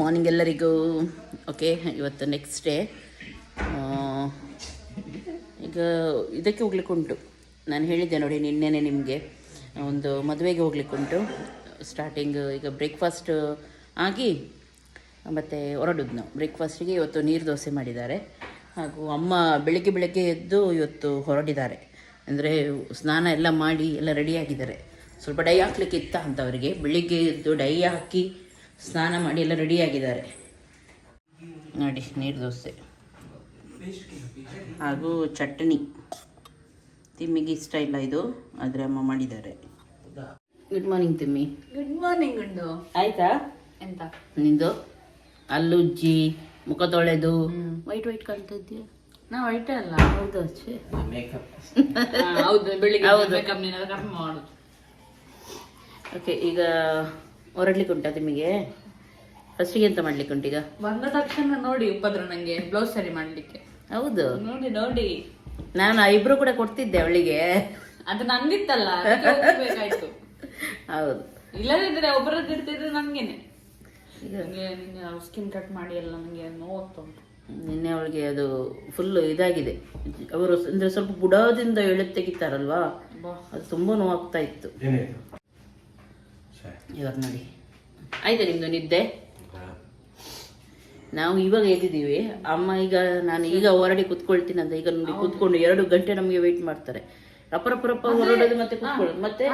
Morning ಎಲ್ಲರಿಗೂ. Okay ಇವತ್ತು next day ಈಗ ಇದಕ್ಕೆ ಹೋಗ್ಲಿಕ್ಕೆ ಉಂಟು. ನಾನು ಹೇಳಿದ್ದೆ ನೋಡಿ ನಿನ್ನೆನೆ ನಿಮಗೆ. ಒಂದು ಮದುವೆಗೆ ಹೋಗ್ಲಿಕ್ಕೆ ಉಂಟು. ಸ್ಟಾರ್ಟಿಂಗ್ ಈಗ ಬ್ರೇಕ್ಫಾಸ್ಟ್ ಆಗಿ, ಮತ್ತು ಹೊರಡುದು ನಾವು. ಬ್ರೇಕ್ಫಾಸ್ಟಿಗೆ ಇವತ್ತು ನೀರು ದೋಸೆ ಮಾಡಿದ್ದಾರೆ. ಹಾಗೂ ಅಮ್ಮ ಬೆಳಗ್ಗೆ ಬೆಳಗ್ಗೆ ಎದ್ದು ಇವತ್ತು ಹೊರಡಿದ್ದಾರೆ. ಅಂದರೆ ಸ್ನಾನ ಎಲ್ಲ ಮಾಡಿ ಎಲ್ಲ ರೆಡಿಯಾಗಿದ್ದಾರೆ ಸ್ವಲ್ಪ ಡೈ ಹಾಕ್ಲಿಕ್ಕೆ ಇತ್ತ ಅಂತ ಅವರಿಗೆ ಬೆಳಿಗ್ಗೆ ಎದ್ದು ಡೈ ಹಾಕಿ ಸ್ನಾನ ಮಾಡಿ ಎಲ್ಲ ರೆಡಿಯಾಗಿದ್ದಾರೆ ನೋಡಿ ನೀರು ದೋಸೆ. ಹಾಗೂ ಚಟ್ನಿ. ತಿಮ್ಮಿಗೆ ಇಷ್ಟ ಇಲ್ಲ ಇದು ಆದರೆ ಅಮ್ಮ ಮಾಡಿದ್ದಾರೆ. Good morning Timmi. Good morning Gundu. ಆಯ್ತಾ? ಎಂತ? ನಿಂದು? ಅಲ್ಲುಜ್ಜಿ ಮುಖ ತೊಳೆದು. ವೈಟ್ ವೈಟ್ ಕಾಣ್ತಾ ಇದೆಯಾ ನಾ ವೈಟ್ ಅಲ್ಲ. ಹೌದು ಅಚ್ಚೆ. ಹಾ, ಹೌದು ಬೆಳಿಗ್ಗೆ ಹೌದು. ಮೇಕಪ್ ಓಕೆ ಈಗ ಹೊರಡ್ಲಿಕ್ಕೆ ಉಂಟಾ ನಿಮಗೆ ಫಸ್ಟಿಗೆ ಎಂತ ಮಾಡ್ಲಿಕ್ಕೆ ಉಂಟು ಈಗ ಬಂದ ತಕ್ಷಣ ನೋಡಿ ಉಪದ್ರ ನಂಗೆ ಬ್ಲೌಸ್ ಸರಿ ಮಾಡ್ಲಿಕ್ಕೆ. ಹೌದು. ನೋಡಿ ನೋಡಿ. ನಾನು ಇಬ್ರು ಕೂಡ ಕೊಡ್ತಿದ್ದೆ ಅವಳಿಗೆ. ಅದು ನಂದಿತ್ತಲ್ಲ ಅದಕ್ಕೆ ಹೌದು. ಇಲ್ಲದಿದ್ರೆ ಒಬ್ಬರದ್ದು ಇರ್ತಿದ್ರೆ ನಂಗೇನೆ ನಂಗೆ ಸ್ಕಿನ್ ಕಟ್ ಮಾಡಿ ಎಲ್ಲ ನಂಗೆ ನೋವಾಗ್ತಾ ಉಂಟು. ನಿನ್ನೆ ಅವಳಿಗೆ ಅದು ಫುಲ್ ಇದಾಗಿದೆ. ಅವರು ಅಂದ್ರೆ ಸ್ವಲ್ಪ ಬುಡದಿಂದ ಎಳೆ ತೆಗಿತಾರಲ್ವಾ? ಬಾ. ಅದು ತುಂಬಾ ನೋವಾಗ್ತಾ ಇತ್ತು. ಇವಾಗ ನೋಡಿ. ಆಯ್ತಾ ನಿಮ್ದು ನಿದ್ದೆ? ನಾವು ಇವಾಗ ಎದ್ದಿದ್ದೀವಿ. ಅಮ್ಮ ಈಗ ನಾನು ಈಗ ಹೊರಡಿ ಕುತ್ಕೊಳ್ತೀನಿ ಅಂತ ಈಗ ನೋಡಿ ಕುತ್ಕೊಂಡು ಎರಡು ಗಂಟೆ ನಮಗೆ ವೆಯ್ಟ್ ಮಾಡ್ತಾರೆ. ರಪ್ಪ ರಪ್ಪ ರಪ್ಪ ಹೊರಡೋದು ಮತ್ತೆ ಕುತ್ಕೊಳ್ಳೋದು. ಮತ್ತೆ?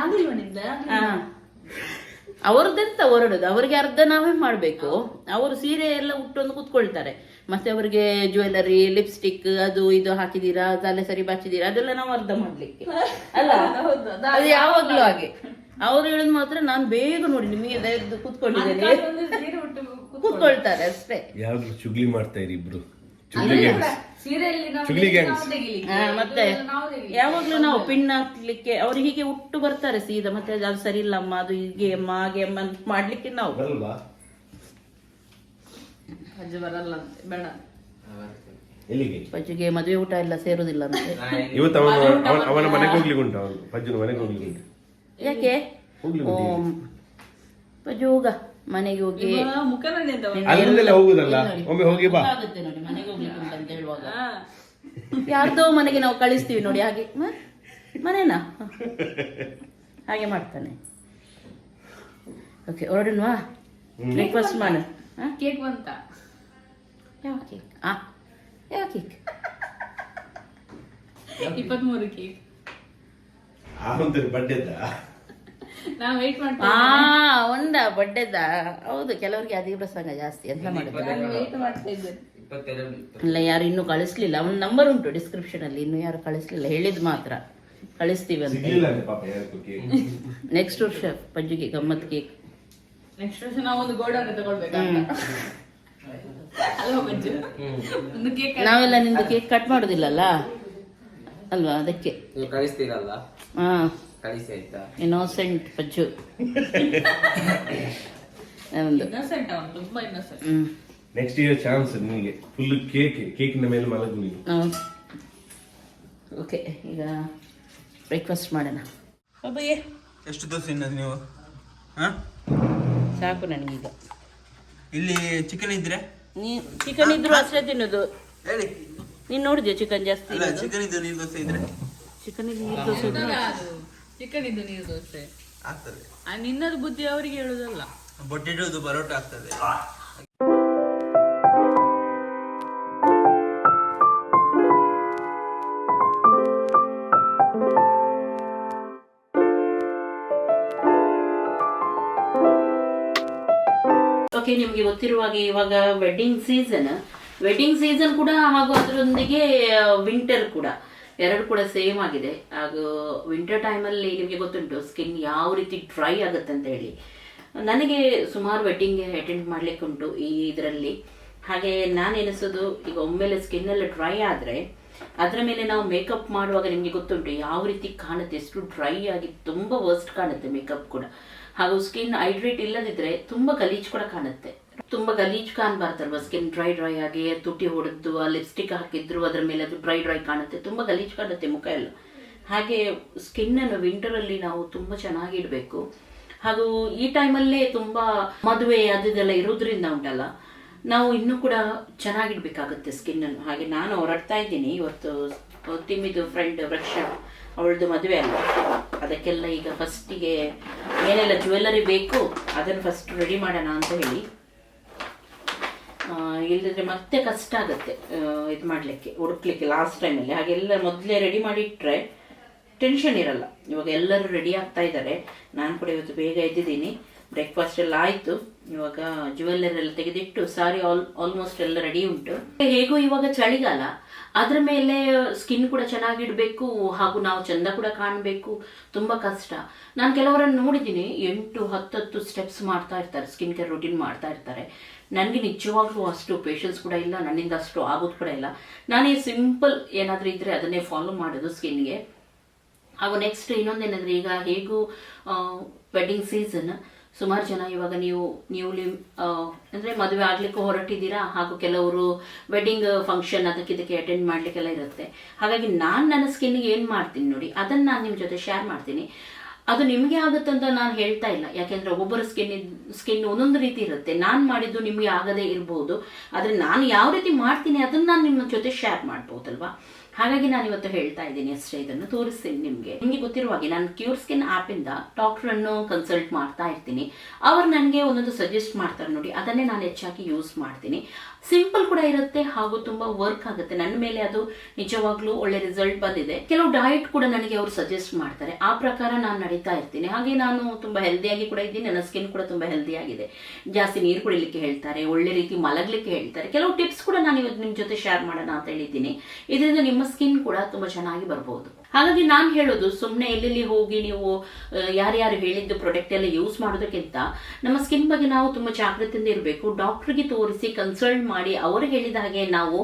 ಅವ್ರದ್ದೆಂತ ಹೊರಡೋದು? ಅವರಿಗೆ ಅರ್ಧ ನಾವೇ ಮಾಡಬೇಕು. ಅವರು ಸೀರೆ ಎಲ್ಲ ಉಟ್ಟೊಂದು ಕುತ್ಕೊಳ್ತಾರೆ. ಮತ್ತೆ ಅವರಿಗೆ ಜ್ಯುವೆಲರಿ ಲಿಪ್ಸ್ಟಿಕ್ ಅದು ಇದು ಹಾಕಿದೀರಾ ತಲೆ ಸರಿ ಬಾಚಿದೀರಾ ಅದೆಲ್ಲ ನಾವು ಅರ್ಧ ಮಾಡ್ಲಿಕ್ಕೆ. ಅಲ್ಲ? ಹೌದು, ಅದು ಅದು ಯಾವಾಗ್ಲೂ ಹಾಗೆ. ಅವ್ರು ಹೇಳಿದ್ ಮಾತ್ರ ನಾನು ಬೇಗ ನೋಡಿ ನಿಮಗೆ ಕೂತ್ಕೊಂಡಿದ್ದೇನೆ. ಕುತ್ಕೊಳ್ತಾರೆ ಸೀರೆ ಉಟ್ಟು ಕೂತ್ಕೊಳ್ತಾರೆ ಅಷ್ಟೇ. ಯಾವಾಗ್ಲೂ ಚುಗ್ಲಿ ಮಾಡ್ತಾ ಇರಿ ಇಬ್ರು. ಚುಗ್ಲಿ ನಾವು ಚುಗ್ಲಿ. ಹಾ, ಮತ್ತೆ ಯಾವಾಗ್ಲೂ ನಾವು ಪಿನ್ ಹಾಕ್ಲಿಕ್ಕೆ ಅವ್ರು ಹೀಗೆ ಉಟ್ಟು ಬರ್ತಾರೆ ಸೀದಾ ಮತ್ತೆ ಅದು ಸರಿ ಇಲ್ಲ ಅಮ್ಮ ಅದು ಹೀಗೆ ಅಮ್ಮ ಹಾಗೆ ಅಮ್ಮ ಅಂತ ಮಾಡ್ಲಿಕ್ಕೆ ನಾವು. ಅಲ್ವಾ ಅಜ್ಜಿ ಬರಲ್ಲ ಅಂತೆ ಬೇಡ. ಎಲ್ಲಿಗೆ? ಪಜ್ಜಿಗೆ ಮದುವೆ ಊಟ ಎಲ್ಲ ಸೇರುದಿಲ್ಲ ಅಂತ. ಇವತ್ತು ಅವನ ಅವನ ಅವನ ಮನೆಗೆ ಹೋಗ್ಲಿಕ್ಕೆ ಉಂಟು ಅವನು ಪಜ್ಜನ ಮನೆಗೆ ಹೋಗ್ಲಿಕ್ಕೆ ಉಂಟು. ಯಾಕೆ? ಓ ಹೋಗ ಮನೆಗೆ ಹೋಗಿ. ಅಂತ ಅಲ್ಲೆಲ್ಲ ಹೋಗುದಲ್ಲ? ಒಮ್ಮೆ ಹೋಗಿ ಬಾ. ಆಗುತ್ತೆ ನೋಡಿ ಮನೆಗೆ ಹೋಗ್ಲಿಕ್ಕೆ ಉಂಟು ಅಂತ ಹೇಳುವಾಗ. ಯಾರ್ದೋ ಮನೆಗೆ ನಾವು ಕಳಿಸ್ತೀವಿ ನೋಡಿ ಹಾಗೆ. ಮನೇನಾ? ಮನೆನಾ ಹಾಗೆ ಮಾಡ್ತಾನೆ. ಓಕೆ ಹೊರಡನ್ವಾ? ಬ್ರೇಕ್ಫಾಸ್ಟ್ ಮಾಡು. ಹಾ? ಕೇಕ್ ಬಂತ? ಯಾವ ಕೇಕ್? ಆ ಯಾವ ಕೇಕ್? ಇಪ್ಪತ್ಮೂರು ಕೇಕ್. ಆವಂತರಿ ಬಡ್ಡೆದ ನಾ ವೆಯ್ಟ್ ಆ ಮಾಡ್ತಾ ಒಂದ ಬಡ್ಡೆದ ಹೌದು ಕೆಲವರಿಗೆ ಅದೇ ಪ್ರಸಂಗ ಜಾಸ್ತಿ ಅಂತ ಮಾಡುದು. ನಾನು ವೆಯ್ಟ್ ಮಾಡ್ತಾ ಇದ್ದೇನೆ. ಇಲ್ಲ ಯಾರು ಇನ್ನೂ ಕಳಿಸ್ಲಿಲ್ಲ. ಅವನ ನಂಬರ್ ಉಂಟು ಡಿಸ್ಕ್ರಿಪ್ಷನ್ ಅಲ್ಲಿ ಇನ್ನು ಯಾರು ಕಳಿಸ್ಲಿಲ್ಲ. ಹೇಳಿದ್ ಮಾತ್ರ. ಕಳಿಸ್ತೀವಿ ಅಂತ. ನೆಕ್ಸ್ಟ್ ವರ್ಷ ಪಜ್ಜಿಗೆ ಗಮ್ಮತ್ ಕೇಕ್. ನೆಕ್ಸ್ಟ್ ವರ್ಷ ನಾವು ಒಂದು ಗೋಡನ್ ತಗೊಳ್ಬೇಕು ಒಂದು ನಾವೆಲ್ಲ ನಿಮ್ದು ಕೇಕ್ ಕಟ್ ಮಾಡುದಿಲ್ಲಲ್ಲ? ಅಲ್ವಾ? ಅದಕ್ಕೆ. ನೀವು ಕಳಿಸ್ತೀರಲ್ಲ? ಹಾ ಕಳಿಸಿ ಆಯ್ತಾ? ಇನ್ನೋಸೆಂಟ್ ಪಜ್ಜು. ಒಂದು ಇನ್ನಸೆಂಟ್ ಅವನು ತುಂಬಾ ಇನ್ನಸೆಂಟ್ ಹ್ಮ್. ನೆಕ್ಸ್ಟ್ ಇಯರ್ ಚಾನ್ಸ್ ನಿಮಗೆ. ಫುಲ್ ಕೇಕ್ ಕೇಕಿನ ಮೇಲೆ ಮಲಗು ನೀನು ಓಕೆ ಈಗ ಬ್ರೇಕ್ಫಾಸ್ಟ್ ಮಾಡೋಣ. ಬಾಬಯ್ಯ ಎಷ್ಟು ದೋಸೆ ತಿನ್ನೋದು ನೀವು? ಹಾಂ? ಸಾಕು ನನಗೀಗ. ಇಲ್ಲಿ ಚಿಕನ್ ಇದ್ರೆ? ನೀ ಚಿಕನ್ ಇದ್ರು ಅಷ್ಟೇ ತಿನ್ನೋದು. ಹೇಳಿ. ನೀನ್ ನೋಡಿದ್ಯಾ ಚಿಕನ್ ಜಾಸ್ತಿ ಚಿಕನ್ ಇದು ನೀರು ದೋಸೆ ಇದ್ರೆ? ಚಿಕನ್ ನೀರು ದೋಸೆ ಇದ್ರೆ? ಚಿಕನ್ ಇದು ನೀರು ದೋಸೆ. ಆಗ್ತದೆ. ನಿನ್ನದು ಬುದ್ಧಿ ಅವರಿಗೆ ಹೇಳುದಲ್ಲ. ಬೊಟ್ಟಿಡುದು ಬರೋಟ ಆಗ್ತದೆ. ಓಕೆ ನಿಮಗೆ ಗೊತ್ತಿರುವ ಹಾಗೆ ಇವಾಗ ವೆಡ್ಡಿಂಗ್ ಸೀಸನ್ ವೆಡ್ಡಿಂಗ್ ಸೀಸನ್ ಕೂಡ ಹಾಗೂ ಅದರೊಂದಿಗೆ ವಿಂಟರ್ ಕೂಡ. ಎರಡು ಕೂಡ ಸೇಮ್ ಆಗಿದೆ. ಹಾಗೂ ವಿಂಟರ್ ಟೈಮಲ್ಲಿ ನಿಮಗೆ ಗೊತ್ತುಂಟು ಸ್ಕಿನ್ ಯಾವ ರೀತಿ ಡ್ರೈ ಆಗುತ್ತೆ ಅಂತ ಹೇಳಿ. ನನಗೆ ಸುಮಾರು ವೆಡ್ಡಿಂಗ್ ಅಟೆಂಡ್ ಮಾಡ್ಲಿಕ್ಕೆ ಉಂಟು ಈ ಇದರಲ್ಲಿ. ಹಾಗೆ ನಾನು ಎನಿಸೋದು, ಈಗ ಒಮ್ಮೆಲೆ ಸ್ಕಿನ್ ಎಲ್ಲ ಡ್ರೈ ಆದರೆ, ಅದರ ಮೇಲೆ ನಾವು ಮೇಕಪ್ ಮಾಡುವಾಗ ನಿಮಗೆ ಗೊತ್ತುಂಟು, ಯಾವ ರೀತಿ ಕಾಣುತ್ತೆ, ಎಷ್ಟು ಡ್ರೈ ಆಗಿ ತುಂಬ ವರ್ಸ್ಟ್ ಕಾಣುತ್ತೆ ಮೇಕಪ್ ಕೂಡ. ಹಾಗೂ ಸ್ಕಿನ್ ಹೈಡ್ರೇಟ್ ಇಲ್ಲದಿದ್ದರೆ ತುಂಬ ಗಲೀಜು ಕೂಡ ಕಾಣುತ್ತೆ. ತುಂಬ ಗಲೀಜ್ ಕಾಣಬಾರ್ದಲ್ವ ಸ್ಕಿನ್ ಡ್ರೈ ಡ್ರೈ ಆಗಿ ತುಟಿ ಹೊಡೆದು, ಆ ಲಿಪ್ಸ್ಟಿಕ್ ಹಾಕಿದ್ರು, ಅದರ ಮೇಲೆ ಅದು ಡ್ರೈ ಡ್ರೈ ಕಾಣುತ್ತೆ. ತುಂಬ ಗಲೀಜ್ ಕಾಣುತ್ತೆ ಮುಖ ಎಲ್ಲ. ಹಾಗೆ ಸ್ಕಿನ್ ಅನ್ನು ವಿಂಟರ್ ಅಲ್ಲಿ ನಾವು ತುಂಬ ಚೆನ್ನಾಗಿ ಇಡಬೇಕು. ಹಾಗೂ ಈ ಟೈಮಲ್ಲೇ ತುಂಬಾ ಮದುವೆ ಇದೆಲ್ಲ ಇರೋದ್ರಿಂದ ಉಂಟಲ್ಲ, ನಾವು ಇನ್ನೂ ಕೂಡ ಚೆನ್ನಾಗಿಡ್ಬೇಕಾಗುತ್ತೆ ಸ್ಕಿನ್ ಅನ್ನು. ಹಾಗೆ ನಾನು ಹೊರಡ್ತಾ ಇದ್ದೀನಿ. ಇವತ್ತು ತಿಮ್ಮಿದು ಫ್ರೆಂಡ್ ವೃಕ್ಷ ಅವಳದು ಮದುವೆ ಅಲ್ಲ. ಅದಕ್ಕೆಲ್ಲ ಈಗ ಫಸ್ಟಿಗೆ ಏನೆಲ್ಲ ಜ್ಯುವೆಲ್ಲರಿ ಬೇಕು, ಅದನ್ನು ಫಸ್ಟ್ ರೆಡಿ ಮಾಡೋಣ ಅಂತ ಹೇಳಿ. ಇಲ್ಲದಿದ್ರೆ ಮತ್ತೆ ಕಷ್ಟ ಆಗುತ್ತೆ ಇದು ಮಾಡಲಿಕ್ಕೆ, ಹುಡುಕ್ಲಿಕ್ಕೆ ಲಾಸ್ಟ್ ಟೈಮಲ್ಲಿ ಹಾಗೆಲ್ಲ ಮೊದಲೇ ರೆಡಿ ಮಾಡಿ ಇಟ್ಟರೆ ಟೆನ್ಷನ್ ಇರಲ್ಲ. ಇವಾಗ ಎಲ್ಲರೂ ರೆಡಿ ಆಗ್ತಾ ಇದ್ದಾರೆ ನಾನು ಕೂಡ ಇವತ್ತು ಬೇಗ ಎದ್ದಿದ್ದೀನಿ. ಬ್ರೇಕ್ಫಾಸ್ಟ್ ಎಲ್ಲ ಆಯಿತು. ಇವಾಗ ಎಲ್ಲ ತೆಗೆದಿಟ್ಟು ಸಾರಿ ಆಲ್ ಆಲ್ಮೋಸ್ಟ್ ಎಲ್ಲ ರೆಡಿ ಉಂಟು. ಹೇಗೂ ಇವಾಗ ಚಳಿಗಾಲ. ಅದ್ರ ಮೇಲೆ ಸ್ಕಿನ್ ಕೂಡ ಚೆನ್ನಾಗಿಡಬೇಕು ಹಾಗೂ ನಾವು ಚಂದ ಕೂಡ ಕಾಣಬೇಕು. ತುಂಬ ಕಷ್ಟ. ನಾನು ಕೆಲವರನ್ನು ನೋಡಿದ್ದೀನಿ, ಎಂಟು ಹತ್ತತ್ತು ಸ್ಟೆಪ್ಸ್ ಮಾಡ್ತಾ ಇರ್ತಾರೆ ಸ್ಕಿನ್ ಕೇರ್ ರುಟೀನ್ ಮಾಡ್ತಾ ಇರ್ತಾರೆ. ನನಗೆ ನಿಜವಾಗ್ಲೂ ಅಷ್ಟು ಪೇಷನ್ಸ್ ಕೂಡ ಇಲ್ಲ, ನನ್ನಿಂದ ಅಷ್ಟು ಆಗೋದು ಕೂಡ ಇಲ್ಲ. ನಾನು ಈ ಸಿಂಪಲ್ ಏನಾದರೂ ಇದ್ದರೆ ಅದನ್ನೇ ಫಾಲೋ ಮಾಡೋದು ಸ್ಕಿನ್ಗೆ ಹಾಗೂ ನೆಕ್ಸ್ಟ್ ಇನ್ನೊಂದೇನಂದ್ರೆ ಈಗ ಹೇಗೂ ವೆಡ್ಡಿಂಗ್ ಸೀಸನ್ ಸುಮಾರು ಜನ ಇವಾಗ ನೀವು ನ್ಯೂಲಿ ಅಂದರೆ ಮದುವೆ ಆಗ್ಲಿಕ್ಕೂ ಹೊರಟಿದ್ದೀರಾ, ಹಾಗೂ ಕೆಲವರು ವೆಡ್ಡಿಂಗ್ ಫಂಕ್ಷನ್ ಅದಕ್ಕೆ ಇದಕ್ಕೆ ಅಟೆಂಡ್ ಮಾಡಲಿಕ್ಕೆಲ್ಲ ಇರುತ್ತೆ. ಹಾಗಾಗಿ ನಾನು ನನ್ನ ಸ್ಕಿನ್ಗೆ ಏನು ಮಾಡ್ತೀನಿ ನೋಡಿ, ಅದನ್ನು ನಾನು ನಿಮ್ಮ ಜೊತೆ ಶೇರ್ ಮಾಡ್ತೀನಿ. ಅದು ನಿಮಗೆ ಆಗುತ್ತಂತ ನಾನು ಹೇಳ್ತಾ ಇಲ್ಲ. ಯಾಕೆಂದ್ರೆ ಒಬ್ಬೊಬ್ಬರ ಸ್ಕಿನ್ ಸ್ಕಿನ್ ಒಂದೊಂದು ರೀತಿ ಇರುತ್ತೆ. ನಾನು ಮಾಡಿದ್ದು ನಿಮಗೆ ಆಗದೇ ಇರಬಹುದು ಆದರೆ ನಾನು ಯಾವ ರೀತಿ ಮಾಡ್ತೀನಿ ಅದನ್ನು ನಾನು ನಿಮ್ಮ ಜೊತೆ ಶೇರ್ ಮಾಡ್ಬೋದಲ್ವಾ? ಹಾಗಾಗಿ ನಾನು ಇವತ್ತು ಹೇಳ್ತಾ ಇದ್ದೀನಿ ಅಷ್ಟೇ. ಇದನ್ನು ತೋರಿಸ್ತೀನಿ ನಿಮಗೆ. ನಿಮಗೆ ಗೊತ್ತಿರುವ ಹಾಗೆ ನಾನು ಕ್ಯೂರ್ ಸ್ಕಿನ್ ಆ್ಯಪಿಂದ ಡಾಕ್ಟ್ರನ್ನು ಕನ್ಸಲ್ಟ್ ಮಾಡ್ತಾ ಇರ್ತೀನಿ. ಅವ್ರು ನನಗೆ ಒಂದೊಂದು ಸಜೆಸ್ಟ್ ಮಾಡ್ತಾರೆ ನೋಡಿ. ಅದನ್ನೇ ನಾನು ಹೆಚ್ಚಾಗಿ ಯೂಸ್ ಮಾಡ್ತೀನಿ. ಸಿಂಪಲ್ ಕೂಡ ಇರುತ್ತೆ ಹಾಗೂ ತುಂಬಾ ವರ್ಕ್ ಆಗುತ್ತೆ. ನನ್ನ ಮೇಲೆ ಅದು ನಿಜವಾಗ್ಲೂ ಒಳ್ಳೆ ರಿಸಲ್ಟ್ ಬಂದಿದೆ. ಕೆಲವು ಡಯಟ್ ಕೂಡ ನನಗೆ ಅವರು ಸಜೆಸ್ಟ್ ಮಾಡ್ತಾರೆ. ಆ ಪ್ರಕಾರ ನಾನು ನಡೀತಾ ಇರ್ತೀನಿ. ಹಾಗೆ ನಾನು ತುಂಬಾ ಹೆಲ್ದಿಯಾಗಿ ಕೂಡ ಇದ್ದೀನಿ. ನನ್ನ ಸ್ಕಿನ್ ಕೂಡ ತುಂಬಾ ಹೆಲ್ದಿ ಆಗಿದೆ. ಜಾಸ್ತಿ ನೀರು ಕುಡಿಲಿಕ್ಕೆ ಹೇಳ್ತಾರೆ. ಒಳ್ಳೆ ರೀತಿ ಮಲಗಲಿಕ್ಕೆ ಹೇಳ್ತಾರೆ. ಕೆಲವು ಟಿಪ್ಸ್ ಕೂಡ ನಾನು ಇವತ್ತು ನಿಮ್ಮ ಜೊತೆ ಶೇರ್ ಮಾಡೋಣ ಅಂತ ಹೇಳಿದ್ದೀನಿ. ಇದರಿಂದ ನಿಮ್ಮ ಸ್ಕಿನ್ ಕೂಡ ತುಂಬಾ ಚೆನ್ನಾಗಿ ಬರ್ಬೋದು. ಹಾಗಾಗಿ ನಾನು ಹೇಳೋದು ಸುಮ್ಮನೆ ಎಲ್ಲೆಲ್ಲಿ ಹೋಗಿ ನೀವು ಯಾರ್ಯಾರು ಹೇಳಿದ್ದು ಪ್ರಾಡಕ್ಟ್ ಎಲ್ಲ ಯೂಸ್ ಮಾಡೋದಕ್ಕಿಂತ, ನಮ್ಮ ಸ್ಕಿನ್ ಬಗ್ಗೆ ನಾವು ತುಂಬಾ ಜಾಗೃತಿಯಿಂದ ಇರಬೇಕು. ಡಾಕ್ಟರ್ಗೆ ತೋರಿಸಿ ಕನ್ಸಲ್ಟ್ ಮಾಡಿ, ಅವರು ಹೇಳಿದ ಹಾಗೆ ನಾವು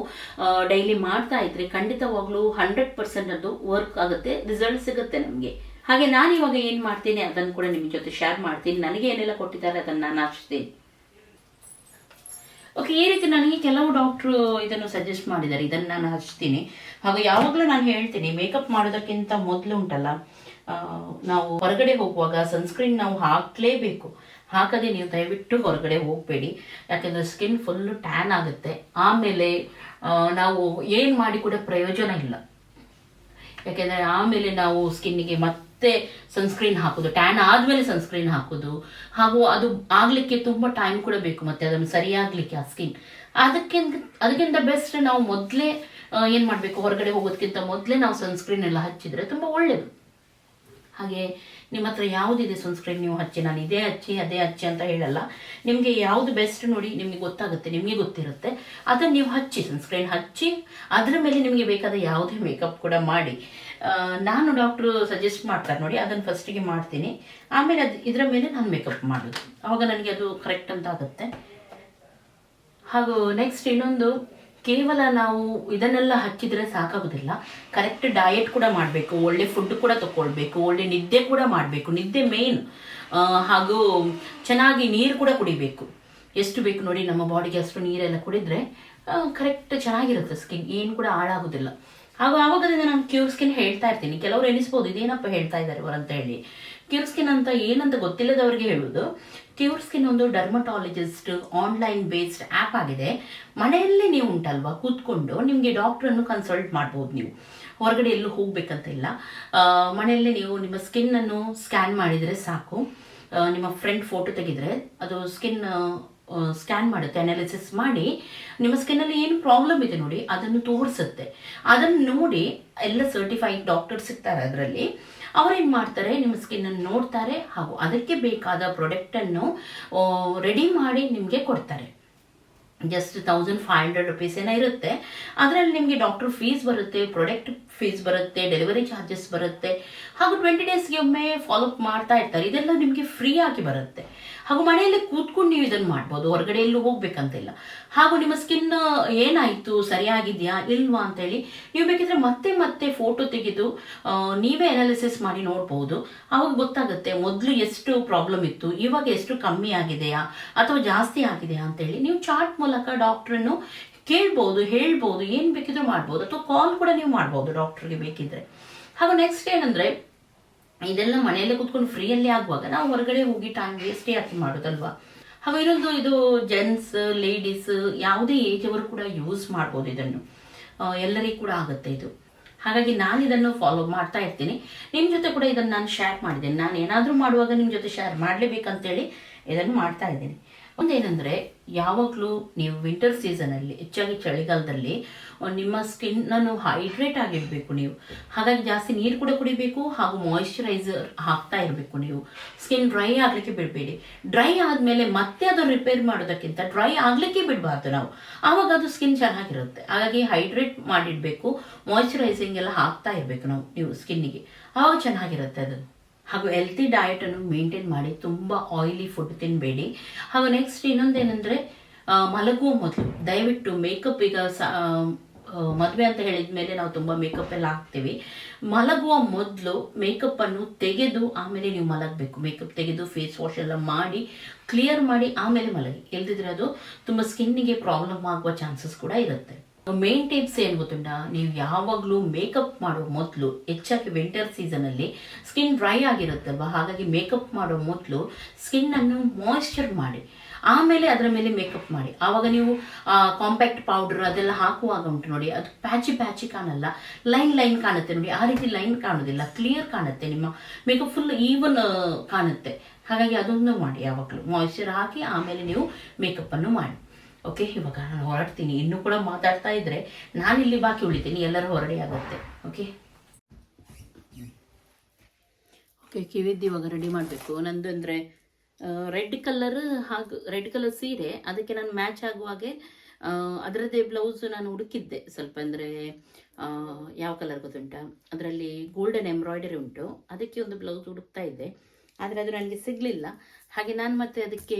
ಡೈಲಿ ಮಾಡ್ತಾ ಇದ್ರೆ ಖಂಡಿತವಾಗ್ಲೂ ಹಂಡ್ರೆಡ್ ಪರ್ಸೆಂಟ್ ಅದು ವರ್ಕ್ ಆಗುತ್ತೆ ರಿಸಲ್ಟ್ ಸಿಗುತ್ತೆ ನಮಗೆ. ಹಾಗೆ ನಾನು ಇವಾಗ ಏನ್ ಮಾಡ್ತೀನಿ, ಅದನ್ನು ಕೂಡ ನಿಮ್ಮ ಜೊತೆ ಶೇರ್ ಮಾಡ್ತೀನಿ. ನನಗೆ ಏನೆಲ್ಲ ಕೊಟ್ಟಿದ್ದಾರೆ, ಅದನ್ನು ನಾನು ಹಚ್ತೀನಿ ಓಕೆ ಈ ರೀತಿ ನನಗೆ ಕೆಲವು ಡಾಕ್ಟ್ರು ಇದನ್ನು ಸಜೆಸ್ಟ್ ಮಾಡಿದ್ದಾರೆ. ಇದನ್ನು ನಾನು ಹಚ್ತೀನಿ. ಹಾಗೂ ಯಾವಾಗಲೂ ನಾನು ಹೇಳ್ತೀನಿ ಮೇಕಪ್ ಮಾಡೋದಕ್ಕಿಂತ ಮೊದಲು ಉಂಟಲ್ಲ ನಾವು ಹೊರಗಡೆ ಹೋಗುವಾಗ ಸನ್ಸ್ಕ್ರೀನ್ ನಾವು ಹಾಕಲೇಬೇಕು. ಹಾಕದೆ ನೀವು ದಯವಿಟ್ಟು ಹೊರಗಡೆ ಹೋಗಬೇಡಿ. ಯಾಕೆಂದರೆ ಸ್ಕಿನ್ ಫುಲ್ಲು ಟ್ಯಾನ್ ಆಗುತ್ತೆ. ಆಮೇಲೆ ನಾವು ಏನು ಮಾಡಿ ಕೂಡ ಪ್ರಯೋಜನ ಇಲ್ಲ. ಯಾಕೆಂದರೆ ಆಮೇಲೆ ನಾವು ಸ್ಕಿನ್ನಿಗೆ ಮತ್ತೆ ಸನ್ಸ್ಕ್ರೀನ್ ಹಾಕೋದು ಟ್ಯಾನ್ ಆದ್ಮೇಲೆ ಸನ್ಸ್ಕ್ರೀನ್ ಹಾಕೋದು, ಹಾಗೂ ಅದು ಆಗ್ಲಿಕ್ಕೆ ತುಂಬಾ ಟೈಮ್ ಕೂಡ ಬೇಕು ಮತ್ತೆ ಅದನ್ನು ಸರಿಯಾಗ್ಲಿಕ್ಕೆ ಆ ಸ್ಕಿನ್ ಅದಕ್ಕಿಂತ ಅದಕ್ಕಿಂತ ಬೆಸ್ಟ್ ನಾವು ಮೊದಲೇ ಏನ್ ಮಾಡ್ಬೇಕು, ಹೊರಗಡೆ ಹೋಗೋದಕ್ಕಿಂತ ಮೊದಲೇ ನಾವು ಸನ್ಸ್ಕ್ರೀನ್ ಎಲ್ಲ ಹಚ್ಚಿದ್ರೆ ತುಂಬಾ ಒಳ್ಳೇದು. ಹಾಗೆ ನಿಮ್ಮ ಹತ್ರ ಯಾವುದಿದೆ ಸನ್ಸ್ಕ್ರೀನ್ ನೀವು ಹಚ್ಚಿ, ನಾನು ಇದೇ ಹಚ್ಚಿ, ಅದೇ ಹಚ್ಚಿ ಅಂತ ಹೇಳಲ್ಲ. ನಿಮಗೆ ಯಾವುದು ಬೆಸ್ಟ್ ನೋಡಿ ನಿಮಗೆ ಗೊತ್ತಾಗುತ್ತೆ, ನಿಮಗೆ ಗೊತ್ತಿರುತ್ತೆ. ಅದನ್ನು ನೀವು ಹಚ್ಚಿ ಸನ್ಸ್ಕ್ರೀನ್ ಹಚ್ಚಿ, ಅದರ ಮೇಲೆ ನಿಮಗೆ ಬೇಕಾದ ಯಾವುದೇ ಮೇಕಪ್ ಕೂಡ ಮಾಡಿ. ನಾನು ಡಾಕ್ಟ್ರು ಸಜೆಸ್ಟ್ ಮಾಡ್ತಾರೆ ನೋಡಿ, ಅದನ್ನು ಫಸ್ಟಿಗೆ ಮಾಡ್ತೀನಿ. ಆಮೇಲೆ ಅದು ಇದರ ಮೇಲೆ ನಾನು ಮೇಕಪ್ ಮಾಡೋದು. ಆವಾಗ ನನಗೆ ಅದು ಕರೆಕ್ಟ್ ಅಂತ ಆಗುತ್ತೆ. ಹಾಗೂ ನೆಕ್ಸ್ಟ್ ಇನ್ನೊಂದು, ಕೇವಲ ನಾವು ಇದನ್ನೆಲ್ಲ ಹಚ್ಚಿದ್ರೆ ಸಾಕಾಗೋದಿಲ್ಲ. ಕರೆಕ್ಟ್ ಡಯಟ್ ಕೂಡ ಮಾಡಬೇಕು, ಒಳ್ಳೆ ಫುಡ್ ಕೂಡ ತಗೊಳ್ಬೇಕು ಒಳ್ಳೆ ನಿದ್ದೆ ಕೂಡ ಮಾಡಬೇಕು. ನಿದ್ದೆ ಮೇನ್ ಹಾಗೂ ಚೆನ್ನಾಗಿ ನೀರು ಕೂಡ ಕುಡಿಬೇಕು. ಎಷ್ಟು ಬೇಕು ನೋಡಿ, ನಮ್ಮ ಬಾಡಿಗೆ ಅಷ್ಟು ನೀರೆಲ್ಲ ಕುಡಿದ್ರೆ ಕರೆಕ್ಟ್ ಚೆನ್ನಾಗಿರುತ್ತೆ ಸ್ಕಿನ್ ಏನು ಕೂಡ ಹಾಳಾಗೋದಿಲ್ಲ. ಹಾಗೂ ಆವಾಗದಿಂದ ನಾನು ಕ್ಯೂರ್ ಸ್ಕಿನ್ ಹೇಳ್ತಾ ಇರ್ತೀನಿ. ಕೆಲವರು ಎನಿಸ್ಬೋದು ಇದೇನಪ್ಪ ಹೇಳ್ತಾ ಇದ್ದಾರೆ ಅಂತ ಹೇಳಿ. ಕ್ಯೂರ್ ಸ್ಕಿನ್ ಅಂತ ಏನಂತ ಗೊತ್ತಿಲ್ಲದವರಿಗೆ ಹೇಳುವುದು ಕ್ಯೂರ್ ಸ್ಕಿನ್ ಒಂದು ಡರ್ಮಟಾಲಜಿಸ್ಟ್ ಆನ್ಲೈನ್ ಬೇಸ್ಡ್ ಆ್ಯಪ್ ಆಗಿದೆ. ಮನೆಯಲ್ಲೇ ನೀವು ಉಂಟಲ್ವಾ? ಕೂತ್ಕೊಂಡು ನಿಮಗೆ ಡಾಕ್ಟ್ರನ್ನು ಕನ್ಸಲ್ಟ್ ಮಾಡ್ಬೋದು ನೀವು. ಹೊರಗಡೆ ಎಲ್ಲೂ ಹೋಗ್ಬೇಕಂತ ಇಲ್ಲ. ಮನೆಯಲ್ಲೇ ನೀವು ನಿಮ್ಮ ಸ್ಕಿನ್ ಅನ್ನು ಸ್ಕ್ಯಾನ್ ಮಾಡಿದರೆ ಸಾಕು. ನಿಮ್ಮ ಫ್ರೆಂಡ್ ಫೋಟೋ ತೆಗೆದ್ರೆ ಅದು ಸ್ಕಿನ್ ಸ್ಕ್ಯಾನ್ ಮಾಡುತ್ತೆ ಅನಾಲಿಸಿಸ್ ಮಾಡಿ, ನಿಮ್ಮ ಸ್ಕಿನ್ನಲ್ಲಿ ಏನು ಪ್ರಾಬ್ಲಮ್ ಇದೆ ನೋಡಿ, ಅದನ್ನು ತೋರಿಸುತ್ತೆ. ಅದನ್ನು ನೋಡಿ ಎಲ್ಲ ಸರ್ಟಿಫೈಡ್ ಡಾಕ್ಟರ್ ಸಿಗ್ತಾರೆ ಅದರಲ್ಲಿ. ಏನು ಮಾಡ್ತಾರೆ, ನಿಮ್ಮ ಸ್ಕಿನ್ ಅನ್ನು ನೋಡ್ತಾರೆ, ಹಾಗೂ ಅದಕ್ಕೆ ಬೇಕಾದ ಪ್ರಾಡಕ್ಟನ್ನು ರೆಡಿ ಮಾಡಿ ನಿಮಗೆ ಕೊಡ್ತಾರೆ. Just thousand five hundred rupees ಏನೋ ಇರುತ್ತೆ. ಅದರಲ್ಲಿ ನಿಮಗೆ ಡಾಕ್ಟರ್ ಫೀಸ್ ಬರುತ್ತೆ ಪ್ರಾಡಕ್ಟ್ ಫೀಸ್ ಬರುತ್ತೆ ಡೆಲಿವರಿ ಚಾರ್ಜಸ್ ಬರುತ್ತೆ, ಹಾಗೂ ಟ್ವೆಂಟಿ ಡೇಸ್ಗೆ ಒಮ್ಮೆ ಫಾಲೋಅಪ್ ಮಾಡ್ತಾ ಇರ್ತಾರೆ. ಇದೆಲ್ಲ ನಿಮಗೆ ಫ್ರೀ ಆಗಿ ಬರುತ್ತೆ. ಹಾಗೂ ಮನೆಯಲ್ಲಿ ಕೂತ್ಕೊಂಡು ನೀವು ಇದನ್ನು ಮಾಡ್ಬೋದು. ಹೊರಗಡೆ ಎಲ್ಲೂ ಹೋಗ್ಬೇಕಂತಿಲ್ಲ. ಹಾಗೂ ನಿಮ್ಮ ಸ್ಕಿನ್ ಏನಾಯಿತು? ಸರಿಯಾಗಿದೆಯಾ? ಇಲ್ವಾ ಅಂತೇಳಿ ನೀವು ಬೇಕಿದ್ರೆ ಮತ್ತೆ ಮತ್ತೆ ಫೋಟೋ ತೆಗೆದು ನೀವೇ ಅನಾಲಿಸಿಸ್ ಮಾಡಿ ನೋಡ್ಬೋದು. ಅವಾಗ ಗೊತ್ತಾಗುತ್ತೆ ಮೊದಲು ಎಷ್ಟು ಪ್ರಾಬ್ಲಮ್ ಇತ್ತು, ಇವಾಗ ಎಷ್ಟು ಕಮ್ಮಿ ಆಗಿದೆಯಾ, ಅಥವಾ ಜಾಸ್ತಿ ಆಗಿದೆಯಾ ಅಂತೇಳಿ ನೀವು ಚಾರ್ಟ್ ಮೂಲಕ ಡಾಕ್ಟ್ರನ್ನು ಕೇಳ್ಬೋದು, ಹೇಳ್ಬೋದು, ಏನು ಬೇಕಿದ್ರು ಮಾಡ್ಬೋದು, ಅಥವಾ ಕಾಲ್ ಕೂಡ ನೀವು ಮಾಡ್ಬೋದು ಡಾಕ್ಟ್ರಿಗೆ ಬೇಕಿದ್ರೆ. ಹಾಗೂ ನೆಕ್ಸ್ಟ್ ಏನಂದ್ರೆ, ಇದೆಲ್ಲ ಮನೆಯಲ್ಲೇ ಕೂತ್ಕೊಂಡು ಫ್ರೀಯಲ್ಲಿ ಆಗುವಾಗ ನಾವು ಹೊರಗಡೆ ಹೋಗಿ ಟೈಮ್ ವೇಸ್ಟ್ ಯಾಕೆ ಮಾಡೋದಲ್ವಾ? ಹಾಗೂ ಇನ್ನೊಂದು ಇದು ಜೆಂಟ್ಸ್ ಲೇಡೀಸ್ ಯಾವುದೇ ಏಜ್ ಅವರು ಕೂಡ ಯೂಸ್ ಮಾಡ್ಬೋದು ಇದನ್ನು. ಎಲ್ಲರಿಗೂ ಕೂಡ ಆಗುತ್ತೆ ಇದು. ಹಾಗಾಗಿ ನಾನು ಇದನ್ನು ಫಾಲೋ ಮಾಡ್ತಾ ಇರ್ತೀನಿ. ನಿಮ್ಮ ಜೊತೆ ಕೂಡ ಇದನ್ನು ನಾನು ಶೇರ್ ಮಾಡಿದ್ದೇನೆ. ನಾನು ಏನಾದರೂ ಮಾಡುವಾಗ ನಿಮ್ಮ ಜೊತೆ ಶೇರ್ ಮಾಡಲೇಬೇಕಂತೇಳಿ ಇದನ್ನು ಮಾಡ್ತಾ ಇದ್ದೀನಿ. ಒಂದೇನೆಂದರೆ ಯಾವಾಗಲೂ ನೀವು ವಿಂಟರ್ ಸೀಸನಲ್ಲಿ ಹೆಚ್ಚಾಗಿ ಚಳಿಗಾಲದಲ್ಲಿ ನಿಮ್ಮ ಸ್ಕಿನ್ನನ್ನು ಹೈಡ್ರೇಟ್ ಆಗಿರಬೇಕು ನೀವು. ಹಾಗಾಗಿ ಜಾಸ್ತಿ ನೀರು ಕೂಡ ಕುಡಿಬೇಕು ಹಾಗೂ ಮಾಯಿಶ್ಚರೈಸರ್ ಹಾಕ್ತಾ ಇರಬೇಕು ನೀವು. ಸ್ಕಿನ್ ಡ್ರೈ ಆಗಲಿಕ್ಕೆ ಬಿಡಬೇಡಿ. ಡ್ರೈ ಆದಮೇಲೆ ಮತ್ತೆ ಅದನ್ನು ರಿಪೇರ್ ಮಾಡೋದಕ್ಕಿಂತ ಡ್ರೈ ಆಗಲಿಕ್ಕೆ ಬಿಡಬಾರ್ದು ನಾವು. ಆವಾಗ ಅದು ಸ್ಕಿನ್ ಚೆನ್ನಾಗಿರುತ್ತೆ. ಹಾಗಾಗಿ ಹೈಡ್ರೇಟ್ ಮಾಡಿಡಬೇಕು ಮಾಯಿಶ್ಚರೈಸಿಂಗ್ ಎಲ್ಲ ಹಾಕ್ತಾ ಇರಬೇಕು ನಾವು, ನೀವು ಸ್ಕಿನ್ನಿಗೆ ಆವಾಗ ಚೆನ್ನಾಗಿರುತ್ತೆ ಅದು. ಹಾಗೂ ಹೆಲ್ತಿ ಡಯಟನ್ನು ಮೇಂಟೈನ್ ಮಾಡಿ ತುಂಬ ಆಯಿಲಿ ಫುಡ್ ತಿನ್ನಬೇಡಿ ಹಾಗೂ ನೆಕ್ಸ್ಟ್ ಇನ್ನೊಂದೇನೆಂದರೆ ಮಲಗುವ ಮೊದಲು. ದಯವಿಟ್ಟು ಮೇಕಪ್ ಈಗ ಸ ಮದುವೆ ಅಂತ ಹೇಳಿದ ಮೇಲೆ ನಾವು ತುಂಬ ಮೇಕಪ್ ಎಲ್ಲ ಹಾಕ್ತೀವಿ. ಮಲಗುವ ಮೊದಲು ಮೇಕಪ್ಪನ್ನು ತೆಗೆದು ಆಮೇಲೆ ನೀವು ಮಲಗಬೇಕು. ಮೇಕಪ್ ತೆಗೆದು ಫೇಸ್ ವಾಶ್ ಎಲ್ಲ ಮಾಡಿ ಕ್ಲಿಯರ್ ಮಾಡಿ ಆಮೇಲೆ ಮಲಗಿ. ಇಲ್ದಿದ್ರೆ ಅದು ತುಂಬ ಸ್ಕಿನ್ನಿಗೆ ಪ್ರಾಬ್ಲಮ್ ಆಗುವ ಚಾನ್ಸಸ್ ಕೂಡ ಇರುತ್ತೆ. ಮೇನ್ ಟಿಪ್ಸ್ ಏನು ಗೊತ್ತುಂಟಾ? ನೀವು ಯಾವಾಗಲೂ ಮೇಕಪ್ ಮಾಡೋ ಮೊದಲು, ಹೆಚ್ಚಾಗಿ ವಿಂಟರ್ ಸೀಸನಲ್ಲಿ ಸ್ಕಿನ್ ಡ್ರೈ ಆಗಿರುತ್ತಲ್ವ? ಹಾಗಾಗಿ ಮೇಕಪ್ ಮಾಡೋ ಮೊದಲು ಸ್ಕಿನ್ನನ್ನು ಮಾಯಿಶ್ಚರ್ ಮಾಡಿ. ಆಮೇಲೆ ಅದರ ಮೇಲೆ ಮೇಕಪ್ ಮಾಡಿ. ಆವಾಗ ನೀವು ಕಾಂಪ್ಯಾಕ್ಟ್ ಪೌಡರ್ ಅದೆಲ್ಲ ಹಾಕುವಾಗ ಉಂಟು ನೋಡಿ, ಅದು ಪ್ಯಾಚಿ ಪ್ಯಾಚಿ ಕಾಣಲ್ಲ. ಲೈನ್ ಲೈನ್ ಕಾಣುತ್ತೆ ನೋಡಿ. ಆ ರೀತಿ ಲೈನ್ ಕಾಣೋದಿಲ್ಲ. ಕ್ಲಿಯರ್ ಕಾಣುತ್ತೆ ನಿಮ್ಮ ಮೇಕಪ್ ಫುಲ್ ಈವನ್ ಕಾಣುತ್ತೆ. ಹಾಗಾಗಿ ಅದೊಂದು ಮಾಡಿ ಯಾವಾಗಲೂ. ಮಾಯಿಶ್ಚರ್ ಹಾಕಿ ಆಮೇಲೆ ನೀವು ಮೇಕಪ್ಪನ್ನು ಮಾಡಿ. ಓಕೆ ಇವಾಗ ನಾನು ಹೊರಡ್ತೀನಿ. ಇನ್ನೂ ಕೂಡ ಮಾತಾಡ್ತಾ ಇದ್ರೆ ಇಲ್ಲಿ ಬಾಕಿ ಉಳಿತೀನಿ. ಎಲ್ಲರೂ ಹೊರಡಿ ಆಗುತ್ತೆ. ಓಕೆ ಓಕೆ ಕಿವಿದ್ದು ಇವಾಗ ರೆಡಿ ಮಾಡಬೇಕು. ನಂದು ಅಂದರೆ ರೆಡ್ ಕಲರ್ ಹಾಗೂ ರೆಡ್ ಕಲರ್ ಸೀರೆ, ಅದಕ್ಕೆ ನಾನು ಮ್ಯಾಚ್ ಆಗುವಾಗೆ ಅದರದ್ದೇ ಬ್ಲೌಸ್ ನಾನು ಹುಡುಕಿದ್ದೆ ಸ್ವಲ್ಪ ಅಂದರೆ ಯಾವ ಕಲರ್ ಗೊತ್ತುಂಟ? ಅದರಲ್ಲಿ ಗೋಲ್ಡನ್ ಎಂಬ್ರಾಯ್ಡರಿ ಉಂಟು. ಅದಕ್ಕೆ ಒಂದು ಬ್ಲೌಸ್ ಹುಡುಕ್ತಾ ಇದ್ದೆ. ಆದರೆ ಅದು ನನಗೆ ಸಿಗಲಿಲ್ಲ. ಹಾಗೆ ನಾನು ಮತ್ತೆ ಅದಕ್ಕೆ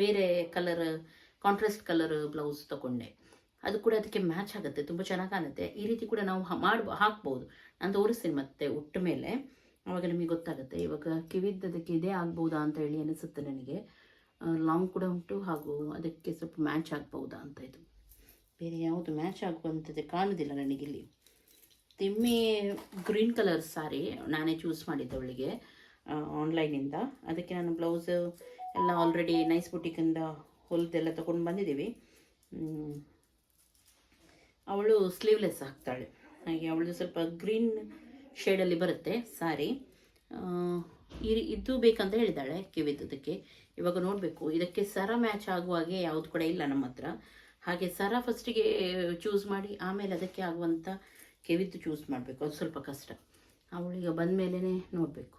ಬೇರೆ ಕಲರ್ ಕಾಂಟ್ರಾಸ್ಟ್ ಕಲರ್ ಬ್ಲೌಸ್ ತಗೊಂಡೆ. ಅದು ಕೂಡ ಅದಕ್ಕೆ ಮ್ಯಾಚ್ ಆಗುತ್ತೆ, ತುಂಬ ಚೆನ್ನಾಗಿ ಕಾಣುತ್ತೆ. ಈ ರೀತಿ ಕೂಡ ನಾವು ಮಾಡ್ಬ, ಹಾಕ್ಬೋದು. ನಾನು ತೋರಿಸ್ತೀನಿ ಮತ್ತೆ ಉಟ್ಟ ಮೇಲೆ. ಅವಾಗ ನಿಮಗೆ ಗೊತ್ತಾಗುತ್ತೆ. ಇವಾಗ ಕಿವಿದ್ದು ಅದಕ್ಕೆ ಇದೇ ಆಗ್ಬೋದಾ ಅಂತ ಹೇಳಿ ಅನಿಸುತ್ತೆ ನನಗೆ. ಲಾಂಗ್ ಕೂಡ ಉಂಟು ಹಾಗೂ ಅದಕ್ಕೆ ಸ್ವಲ್ಪ ಮ್ಯಾಚ್ ಆಗ್ಬೋದಾ ಅಂತ ಇದು. ಬೇರೆ ಯಾವುದು ಮ್ಯಾಚ್ ಆಗುವಂಥದ್ದು ಕಾಣುವುದಿಲ್ಲ ನನಗಿಲ್ಲಿ ತಿಮ್ಮಿ ಗ್ರೀನ್ ಕಲರ್ ಸಾರಿ ನಾನೇ ಚೂಸ್ ಮಾಡಿದ್ದೆ ಅವಳಿಗೆ ಆನ್ಲೈನಿಂದ ಅದಕ್ಕೆ ನಾನು ಬ್ಲೌಸ್ ಎಲ್ಲ ಆಲ್ರೆಡಿ ನೈಸ್ ಬುಟಿಕಿಂದ ಹೊಲಿದೆಲ್ಲ ತಗೊಂಡು ಬಂದಿದ್ದೀವಿ. ಅವಳು ಸ್ಲೀವ್ಲೆಸ್ ಹಾಕ್ತಾಳೆ. ಹಾಗೆ ಅವಳು ಸ್ವಲ್ಪ ಗ್ರೀನ್ ಶೇಡಲ್ಲಿ ಬರುತ್ತೆ ಸಾರಿ ಈ ಇದು ಬೇಕಂತ ಹೇಳಿದಾಳೆ ಕಿವಿದ್ದುದಕ್ಕೆ ಇವಾಗ ನೋಡಬೇಕು. ಇದಕ್ಕೆ ಸರ ಮ್ಯಾಚ್ ಆಗುವ ಹಾಗೆ ಯಾವುದು ಕೂಡ ಇಲ್ಲ ನಮ್ಮ ಹತ್ರ. ಹಾಗೆ ಸರ ಫಸ್ಟಿಗೆ ಚೂಸ್ ಮಾಡಿ, ಆಮೇಲೆ ಅದಕ್ಕೆ ಆಗುವಂಥ ಕೆವಿದ್ದು ಚೂಸ್ ಮಾಡಬೇಕು. ಅದು ಸ್ವಲ್ಪ ಕಷ್ಟ. ಅವಳೀಗ ಬಂದ ಮೇಲೇ ನೋಡಬೇಕು.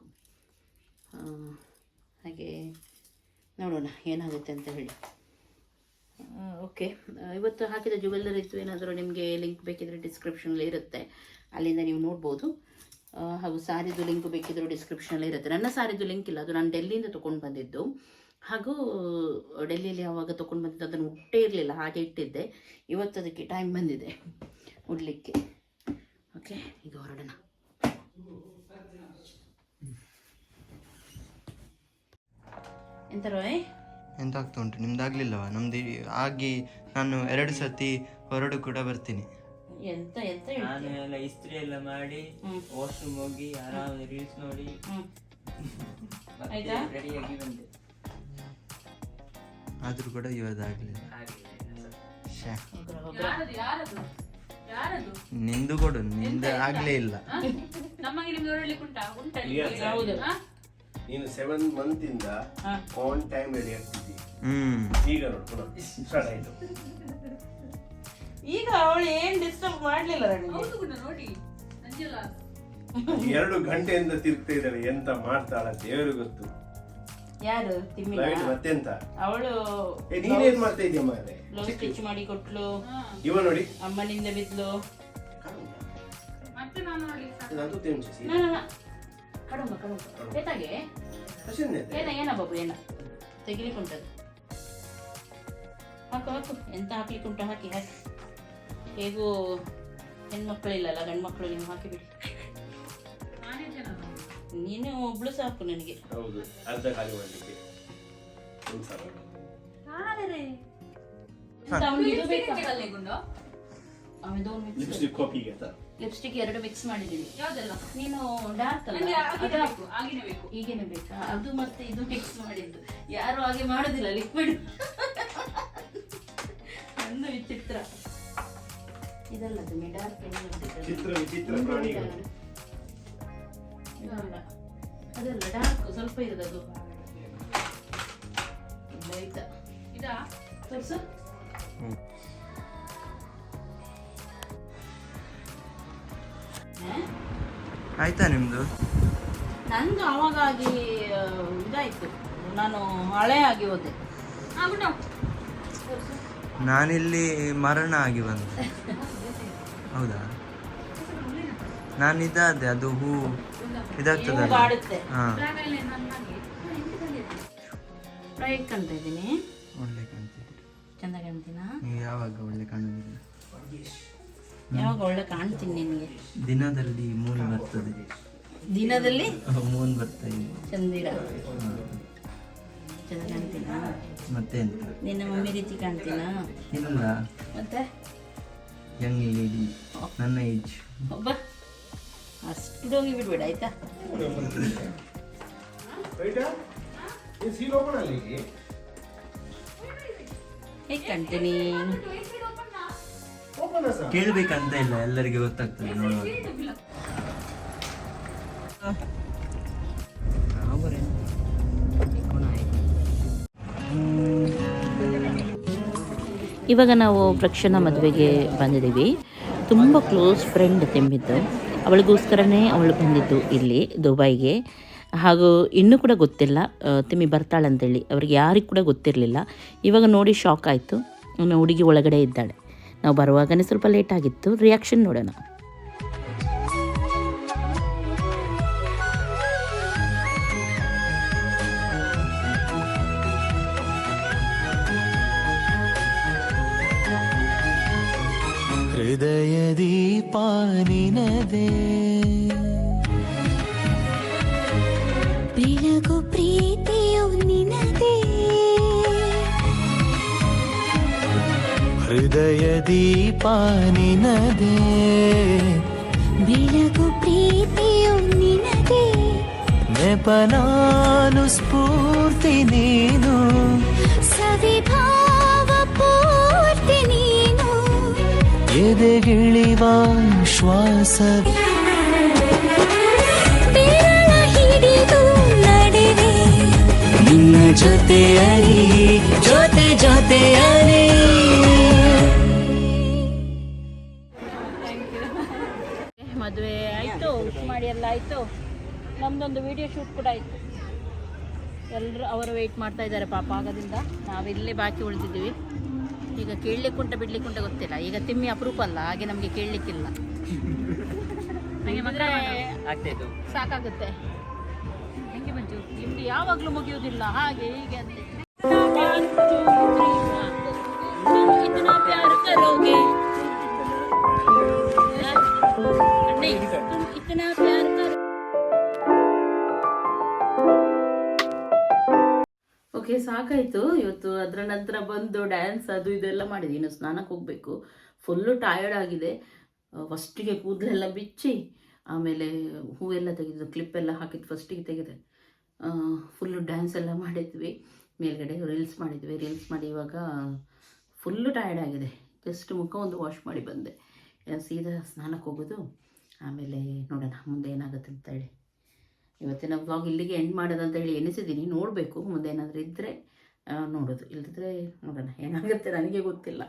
ಹಾಗೆ ನೋಡೋಣ ಏನಾಗುತ್ತೆ ಅಂತ ಹೇಳಿ. ಓಕೆ ಇವತ್ತು ಹಾಕಿದ ಜುವೆಲ್ಲರಿದ್ದು ಏನಾದರೂ ನಿಮಗೆ ಲಿಂಕ್ ಬೇಕಿದ್ರೆ ಡಿಸ್ಕ್ರಿಪ್ಷನಲ್ಲಿ ಇರುತ್ತೆ. ಅಲ್ಲಿಂದ ನೀವು ನೋಡ್ಬೋದು. ಹಾಗೂ ಸಾರಿದು ಲಿಂಕ್ ಬೇಕಿದ್ದರೂ ಡಿಸ್ಕ್ರಿಪ್ಷನಲ್ಲಿ ಇರುತ್ತೆ. ನನ್ನ ಸಾರಿದು ಲಿಂಕ್ ಇಲ್ಲ, ಅದು ನಾನು ಡೆಲ್ಲಿಯಿಂದ ತೊಗೊಂಡು ಬಂದಿದ್ದು. ಹಾಗೂ, ಡೆಲ್ಲಿಯಲ್ಲಿ ಯಾವಾಗ ತೊಗೊಂಡು ಬಂದಿದ್ದು ಅದನ್ನು ಉಟ್ಟೇ ಇರಲಿಲ್ಲ, ಹಾಗೆ ಇಟ್ಟಿದ್ದೆ. ಇವತ್ತು ಅದಕ್ಕೆ ಟೈಮ್ ಬಂದಿದೆ. ಉಡ್ಲಿಕ್ಕೆ. ಓಕೆ ಈಗ ಹೊರಡೋಣ. ಎಂತ ರೋಯ್? ಎಂತ ಆಗ್ತಾ ಉಂಟು? ನಿಮ್ದಾಗ್ಲಿಲ್ಲವಾ? ನಮ್ದು ಆಗಿ ನಾನು ಎರಡು ಸರ್ತಿ ಹೊರಡು ಕೂಡ ಬರ್ತೀನಿ. ಎಂತ ಎಂತ ನಾನು ಹೇಳ್ತೀಯ? ಎಲ್ಲ ಇಸ್ತ್ರಿ ಎಲ್ಲ ಮಾಡಿ ಹ್ಮ್. ವಾಶ್ರೂಮ್ ಹೋಗಿ ಆರಾಮ ರೀಲ್ಸ್ ನೋಡಿ. ಹ್ಮ್. ಮತ್ತೆ ಆಯ್ತಾ? ರೆಡಿಯಾಗಿ ಬಂದೆ. ಆದ್ರೂ ಕೂಡ ಇವತ್ತಾಗ್ಲಿಲ್ಲ ಹಾಗೆ. ಶ್ಯಾ. ಹೋಗ್ರ, ಹೋಗ್ರ. ಯಾರದು ಯಾರದು? ಯಾರದು? ನಿಂದು ಕೊಡು. ನಿಂದು ಆಗ್ಲೇ ಇಲ್ಲ. ನಮಗೆ ನಿಮ್ಗೆ ಹೊರಡ್ಲಿಕ್ಕೆ ಉಂಟಾ? ಉಂಟಾ ನಿಮ್ಗೆ? ಹೌದು. ಹ? ನೀನು ಸೆವೆನ್ ಮಂತ್ ಇಂದ ಆನ್ ಟೈಮ್ ರೆಡಿ ಆಗ್ತಿದ್ದಿ. ಹ್ಮ್. ಈಗ ನೋಡ್ಕೊಂಡು ಸ್ಟಾರ್ಟ್ ಆಯ್ತು. ಈಗ ಅವಳು ಏನ್ ಡಿಸ್ಟರ್ಬ್ ಮಾಡ್ಲಿಲ್ಲ ನನಗೆ? ಹೌದು ಗುಣ ನೋಡಿ. ಅಂಜಲ. ಎರಡು ಗಂಟೆಯಿಂದ ತಿರುಗ್ತಾ ಇದ್ದಾಳೆ ಎಂತ ಮಾಡ್ತಾಳ ದೇವರು ಗೊತ್ತು. ಯಾರು? ತಿಮ್ಮಿನ? ರೈಟ್ ಮತ್ತೆಂತ? ಅವಳು ಏ ನೀನೇನ್ ಮಾಡ್ತಾ ಇದೀಯ ಮಾರೆ ಬ್ಲೌಸ್ ಸ್ಟಿಚ್ ಮಾಡಿ ಕೊಟ್ಲು. ಇವ ನೋಡಿ. ಅಮ್ಮನಿಂದ ಬಿದ್ಲು. ಮತ್ತೆ ನಾನು ನೋಡಿ. ಅದು ನಾ. ಕಡುಂಬ ಕಡುಂಬ. ಏತಾಗೆ ಏನ ಏನ ಬಾಬು ಏನ? ತೆಗಿಲಿಕ್ಕೆ ಉಂಟದು ಹಾಕು ಹಾಕು. ಎಂತ ಹಾಕ್ಲಿಕ್ಕೆ ಉಂಟು ಹಾಕಿ ಹಾಕಿ. ಹೇಗೂ ಹೆಣ್ಮಕ್ಳಿಲ್ಲಲ್ಲ ಗಂಡು ಮಕ್ಕಳು ನೀವು ಹಾಕಿಬಿಡಿ. ನಾನೇ ಜನ ನೀನು ಒಬ್ಳು ಸಾಕು ನನಗೆ. ಹೌದು ಅರ್ಧ ಖಾಲಿ ಮಾಡಲಿಕ್ಕೆ. ಅವ್ನಿಗೆ ಇದು ಬೇಕಾ? ಕಲ್ಲಿ ಗುಂಡು ಅವನದು ಲಿಪ್ಸ್ಟಿಕ್ ಕಾಪಿಗೆ ಅಂತ ಲಿಪ್ಸ್ಟಿಕ್ ಎರಡು ಮಿಕ್ಸ್ ಮಾಡಿದ್ದೀನಿ ಯಾವ್ದೆಲ್ಲ? ನೀನು ಡಾರ್ಕ್ ಅಲ್ಲ? ಅದು ಹಾಕು. ಬೇಕು ಆಗಿನೇ ಬೇಕು. ಹೀಗೇನೆ ಬೇಕಾ? ಅದು ಮತ್ತೆ ಇದು ಮಿಕ್ಸ್ ಮಾಡಿದ್ದು. ಯಾರು ಹಾಗೆ ಮಾಡುದಿಲ್ಲ ಲಿಕ್ವಿಡ್ ಒಂದು ವಿಚಿತ್ರ. ಇದಲ್ಲ ಅದು ಮಿಡಾರ್ ಚಿತ್ರ ವಿಚಿತ್ರ ಪ್ರಾಣಿಗಳು ಇದಲ್ಲ. ಅದಲ್ಲ ಡಾರ್ಕ್ ಸ್ವಲ್ಪ ಇರೋದು ಅದು. ಇದಾ? ತೋರ್ಸು. ಆಯ್ತಾ ನಿಮ್ದು? ನಂದು ಅವಾಗಾಗಿ ಇದಾಯ್ತು. ನಾನು ಹಳೆ ಆಗಿ ಹೋದೆ. ನಾನಿಲ್ಲಿ ಮರಣ ಆಗಿ ಬಂದೆ. ಹೌದಾ? ನಾನು ಇದಾದೆ ಅದು ಹೂ ಇದಾಗ್ತದಲ್ಲ? ಬಾಡುತ್ತೆ. ಹಾ. ಒಳ್ಳೆ ಕಾಣ್ತೀನಿ ಚಂದ ಕಾಣ್ತೀನಾ? ನೀವು ಯಾವಾಗ ಒಳ್ಳೆ ಕಾಣುವುದಿಲ್ಲ ಯಾವಾಗ ಒಳ್ಳೆ ಕಾಣ್ತೀನಿ ನಿನಗೆ? ದಿನದಲ್ಲಿ ಮೂನ್ ಬರ್ತದೆ. ದಿನದಲ್ಲಿ? ಮೂನ್ ಬರ್ತಾ ಇದೆ ಚಂದಿರ ಚಂದ ಕಾಣ್ತೀನಾ ಮತ್ತೆ ಎಂತ? ನಿನ್ನ ಮಮ್ಮಿ ರೀತಿ ಕಾಣ್ತೀನಾ? ಇಲ್ಲ. ಮತ್ತೆ? ಯಂಗ್ ಲೇಡಿ ನನ್ನ ಏಜ್ ಒಬ್ಬ? ಅಷ್ಟು ಹೋಗಿ ಬಿಡ್ಬೇಡ ಆಯ್ತಾ? ಹೇಗೆ ಕಾಣ್ತೀನಿ? ಕೇಳ್ಬೇಕಂತ ಇಲ್ಲ ಎಲ್ಲರಿಗೆ ಗೊತ್ತಾಗ್ತದೆ ನೋಡುವಾಗ. ಇವಾಗ ನಾವು ಪ್ರಕ್ಷಣ ಮದುವೆಗೆ ಬಂದಿದ್ದೀವಿ. ತುಂಬ ಕ್ಲೋಸ್ ಫ್ರೆಂಡ್ ತೆಂಬಿದ್ದು. ಅವಳಿಗೋಸ್ಕರನೇ ಅವಳು ಬಂದಿದ್ದು ಇಲ್ಲಿ ದುಬೈಗೆ. ಹಾಗೂ ಇನ್ನೂ ಕೂಡ ಗೊತ್ತಿಲ್ಲ ತಿಮ್ಮಿ ಬರ್ತಾಳಂತೇಳಿ. ಅವ್ರಿಗೆ ಯಾರಿಗೂ ಕೂಡ ಗೊತ್ತಿರಲಿಲ್ಲ. ಇವಾಗ ನೋಡಿ ಶಾಕ್ ಆಯಿತು. ಹುಡುಗಿ ಒಳಗಡೆ ಇದ್ದಾಳೆ. ನಾವು ಬರುವಾಗನೇ ಸ್ವಲ್ಪ ಲೇಟ್ ಆಗಿತ್ತು. ರಿಯಾಕ್ಷನ್ ನೋಡೋಣ. ಹೃದಯ ದೀಪಾನಿನದೇ ಬೆಳಗು ಪ್ರೀತಿಯು ನಿನದೇ. ಹೃದಯ ದೀಪ ಬೆಳಗು ಪ್ರೀತಿಯು ನಿನದೇ. ನೆಪನಾನು ಸ್ಫೂರ್ತಿ ನೀನು. ಸವಿಭಾವ ಪೂರ್ತಿ ನೀನು. ಎದೆಗಿಳಿವ ಶ್ವಾಸ. ನಿನ್ನ ಜೊತೆಯಲಿ ಜೊತೆ ಜೊತೆಯಲಿ ಆಯಿತು ನಮ್ಮದೊಂದು ವಿಡಿಯೋ ಶೂಟ್ ಕೂಡ ಆಯಿತು ಎಲ್ಲರೂ ಅವರು ವೆಯ್ಟ್ ಮಾಡ್ತಾ ಇದ್ದಾರೆ ಪಾಪ ಆಗದಿಂದ ನಾವಿಲ್ಲೇ ಬಾಕಿ ಉಳಿದಿದ್ದೀವಿ ಈಗ ಕೇಳಲಿಕ್ಕೆ ಉಂಟ ಬಿಡ್ಲಿಕ್ಕೆ ಉಂಟ ಗೊತ್ತಿಲ್ಲ ಈಗ ತಿಮ್ಮಿ ಅಪರೂಪ ಅಲ್ಲ ಹಾಗೆ ನಮಗೆ ಕೇಳಲಿಕ್ಕಿಲ್ಲ ಆಗ್ತಾಯಿತ್ತು ಸಾಕಾಗುತ್ತೆ ಹೆಂಗೆ ಮಂಜು ನಿಮ್ದು ಯಾವಾಗಲೂ ಮುಗಿಯುವುದಿಲ್ಲ ಹಾಗೆ ಹೀಗೆ ಅಂತ इतना प्यार ಓಕೆ ಸಾಕಾಯಿತು. ಇವತ್ತು ಅದರ ನಂತರ ಬಂದು ಡ್ಯಾನ್ಸ್ ಅದು ಇದೆಲ್ಲ ಮಾಡಿದೆ ಇನ್ನು ಸ್ನಾನಕ್ಕೆ ಹೋಗಬೇಕು. ಫುಲ್ಲು ಟಯರ್ಡ್ ಆಗಿದೆ. ಫಸ್ಟಿಗೆ ಕೂದಲೆಲ್ಲ ಬಿಚ್ಚಿ, ಆಮೇಲೆ ಹೂವೆಲ್ಲ ತೆಗೆದು ಕ್ಲಿಪ್ಪೆಲ್ಲ ಹಾಕಿದ್ದು ಫಸ್ಟಿಗೆ ತೆಗೆದೆ. ಫುಲ್ಲು ಡ್ಯಾನ್ಸ್ ಎಲ್ಲ ಮಾಡಿದ್ವಿ. ಮೇಲ್ಗಡೆ ರೀಲ್ಸ್ ಮಾಡಿದ್ವಿ. ರೀಲ್ಸ್ ಮಾಡಿ ಇವಾಗ ಫುಲ್ಲು ಟಯರ್ಡ್ ಆಗಿದೆ. ಜಸ್ಟ್ ಮುಖ ಒಂದು ವಾಶ್ ಮಾಡಿ ಬಂದೆ. ಸೀದಾ ಸ್ನಾನಕ್ಕೆ ಹೋಗೋದು? ಆಮೇಲೆ ನೋಡೋಣ, ಮುಂದೆ ಏನಾಗುತ್ತೆ ಅಂತ ಹೇಳಿ. ಇವತ್ತಿನ ವ್ಲಾಗ್ ಇಲ್ಲಿಗೆ ಎಂಡ್ ಮಾಡೋದಂತ ಹೇಳಿ ಎನಿಸಿದ್ದೀನಿ ನೋಡಬೇಕು. ಮುಂದೆ ಏನಾದರೂ ಇದ್ದರೆ ನೋಡೋದು. ಇಲ್ಲದಿದ್ದರೆ ನೋಡೋಣ. ಏನಾಗುತ್ತೆ ನನಗೆ ಗೊತ್ತಿಲ್ಲ.